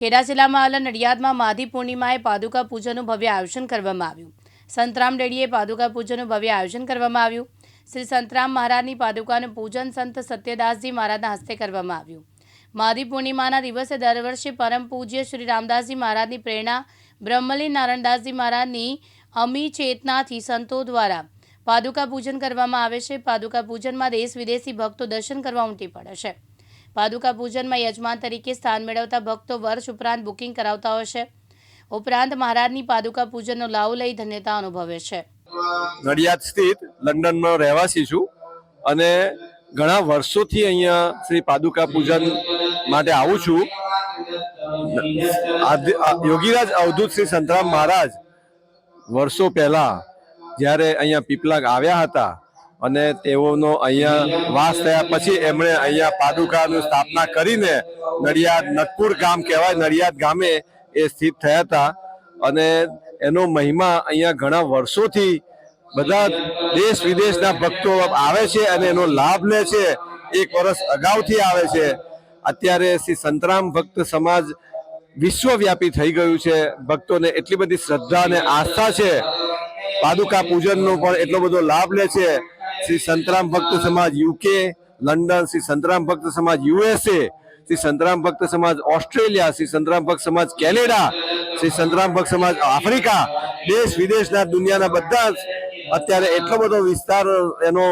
ખેડા જિલ્લામાં આવેલા નડિયાદમાં માધી પૂર્ણિમાએ પાદુકા પૂજનનું ભવ્ય આયોજન કરવામાં આવ્યું. સંતરામ ડેડીએ પાદુકા પૂજનનું ભવ્ય આયોજન કરવામાં આવ્યું. શ્રી સંતરામ મહારાજની પાદુકાનું પૂજન સંત સત્યદાસજી મહારાજના હસ્તે કરવામાં આવ્યું. માધી પૂર્ણિમાના દિવસે દર વર્ષે પરમ પૂજ્ય શ્રી રામદાસજી મહારાજની પ્રેરણા બ્રહ્મલી નારાયણદાસજી મહારાજની અમી ચેતનાથી સંતો દ્વારા પાદુકા પૂજન કરવામાં આવે છે. પાદુકા પૂજનમાં દેશ વિદેશી ભક્તો દર્શન કરવા ઉમટી પડે છે. પાદુકા પૂજનમાં યજમાન તરીકે સ્થાન મેળવતા ભક્તો વર્ષ ઉપરાંત બુકિંગ કરાવતા હોય છે. ઉપરાંત મહારાજની પાદુકા પૂજનનો લાવ લઈ ધન્યતા અનુભવે છે. નડિયાદ સ્થિત લંડનનો રહેવાસી છું અને ઘણા વર્ષોથી અહીંયા શ્રી પાદુકા પૂજન માટે આવું છું. યોગીરાજ અવધૂત શ્રી સંતરામ મહારાજ વર્ષો પહેલા જ્યારે અહીંયા પીપલાગ આવ્યા હતા અને તેઓનો અહીંયા વાસ થયા પછી એમણે અહીંયા પાદુકાની સ્થાપના કરીને નડિયાદ નટપુર ગામ કહેવાય, નડિયાદ ગામે એ સ્થિત થયા હતા. અને એનો મહિમા અહીંયા ઘણા વર્ષોથી બધા દેશ વિદેશના ભક્તો આવે છે અને એનો લાભ લે છે. એક વર્ષ અગાઉથી આવે છે. અત્યારે શ્રી સંતરામ ભક્ત સમાજ વિશ્વવ્યાપી થઈ ગયું છે. ભક્તોને એટલી બધી શ્રદ્ધા અને આસ્થા છે. પાદુકા પૂજનનો પણ એટલો બધો લાભ લે છે. શ્રી સંતરામ ભક્ત સમાજ યુકે, લંડન શ્રી સંતરામ ભક્ત સમાજ યુએસએ, શ્રી સંતરામ ભક્ત સમાજ ઓસ્ટ્રેલિયા, શ્રી સંતરામ ભક્ત સમાજ કેનેડા, શ્રી સંતરામ ભક્ત સમાજ આફ્રિકા, દેશ વિદેશના દુનિયાના બધા અત્યારે એટલો બધો વિસ્તાર એનો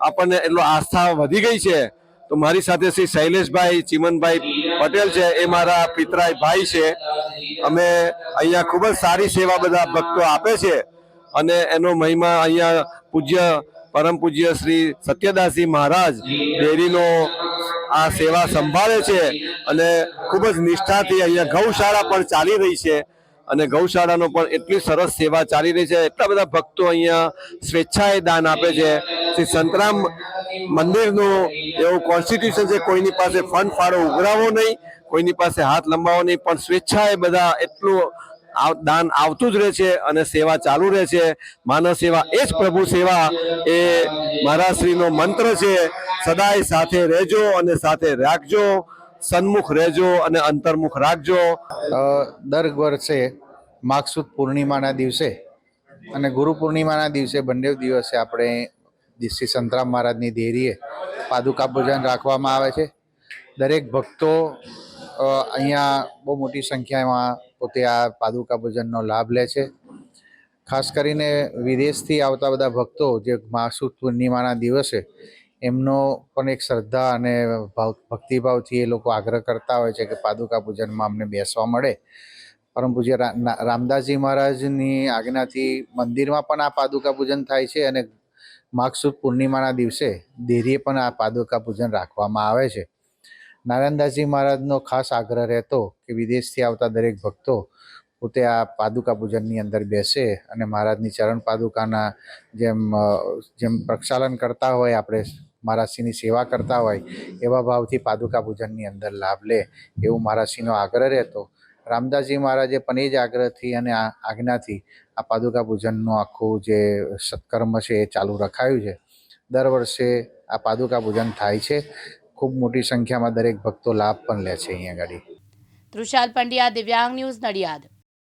આપણને એટલો આસ્થા વધી ગઈ છે. તો મારી સાથે શ્રી શૈલેષભાઈ ચિમનભાઈ પટેલ છે, એ મારા પિતરાય ભાઈ છે. અમે અહીંયા ખૂબ જ સારી સેવા બધા ભક્તો આપે છે. અને એનો મહિમા અહીંયા પૂજ્ય પરમ પૂજ્ય શ્રી સત્યદાસજી મહારાજ ડેરીનો આ સેવા સંભાળે છે અને ખૂબ જ નિષ્ઠાથી અહીંયા ગૌશાળા પણ ચાલી રહી છે અને ગૌશાળાનો પણ એટલી સરસ સેવા ચાલી રહી છે. એટલા બધા ભક્તો અહીંયા સ્વેચ્છાએ દાન આપે છે. શ્રી સંતરામ મંદિરનું એવું કોન્સ્ટિટ્યુશન છે કોઈની પાસે ફંડ ફાળો ઉઘરાવો નહીં કોઈની પાસે હાથ લંબાવો નહીં પણ સ્વેચ્છાએ બધા એટલું દાન આવતું જ રહે છે અને સેવા ચાલુ રહે છે. માનવ સેવા એ જ પ્રભુ સેવા એ મારા શ્રીનો મંત્ર છે. સદાય સાથે રહેજો અને સાથે રાખજો. સન્મુખ રહેજો અને અંતર્મુખ રાખજો. દર વર્ષે માગસુદ પૂર્ણિમાના દિવસે અને ગુરુ પૂર્ણિમાના દિવસે બંને દિવસે આપણે શ્રી સંતરામ મહારાજની દેરીએ પાદુકા પૂજન રાખવામાં આવે છે. દરેક ભક્તો અહીંયા બહુ મોટી સંખ્યામાં પોતે આ પાદુકા પૂજનનો લાભ લે છે. ખાસ કરીને વિદેશથી આવતા બધા ભક્તો જે માસુદ પૂર્ણિમાના દિવસે, એમનો પણ એક શ્રદ્ધા અને ભાવ, ભક્તિભાવથી એ લોકો આગ્રહ કરતા હોય છે કે પાદુકા પૂજનમાં અમને બેસવા મળે. પરમ પૂજ્ય રામદાસજી મહારાજની આજ્ઞાથી મંદિરમાં પણ આ પાદુકા પૂજન થાય છે અને માગસુદ પૂર્ણિમાના દિવસે દેરીએ પણ આ પાદુકા પૂજન રાખવામાં આવે છે. નારાયણદાસજી મહારાજનો ખાસ આગ્રહ રહેતો કે વિદેશથી આવતા દરેક ભક્તો પોતે આ પાદુકા પૂજનની અંદર બેસે અને મહારાજની ચરણ પાદુકાના જેમ જેમ પ્રક્ષાલન કરતા હોય, આપણે મહારાજશ્રીની સેવા કરતા હોય, એવા ભાવથી પાદુકા પૂજનની અંદર લાભ લે એવું મહારાજશ્રીનો આગ્રહ રહેતો. રામદાસજી મહારાજે પણ એ જ આગ્રહથી અને આ આજ્ઞાથી આ પાદુકા પૂજનનું આખું જે સત્કર્મ છે એ ચાલુ રખાયું છે. દર વર્ષે આ પાદુકા પૂજન થાય છે. ખૂબ મોટી સંખ્યામાં દરેક ભક્તો લાભ પણ લે છે અહીંયા આગળ તૃષાલ પંડ્યા, દિવ્યાંગ ન્યૂઝ નડિયાદ.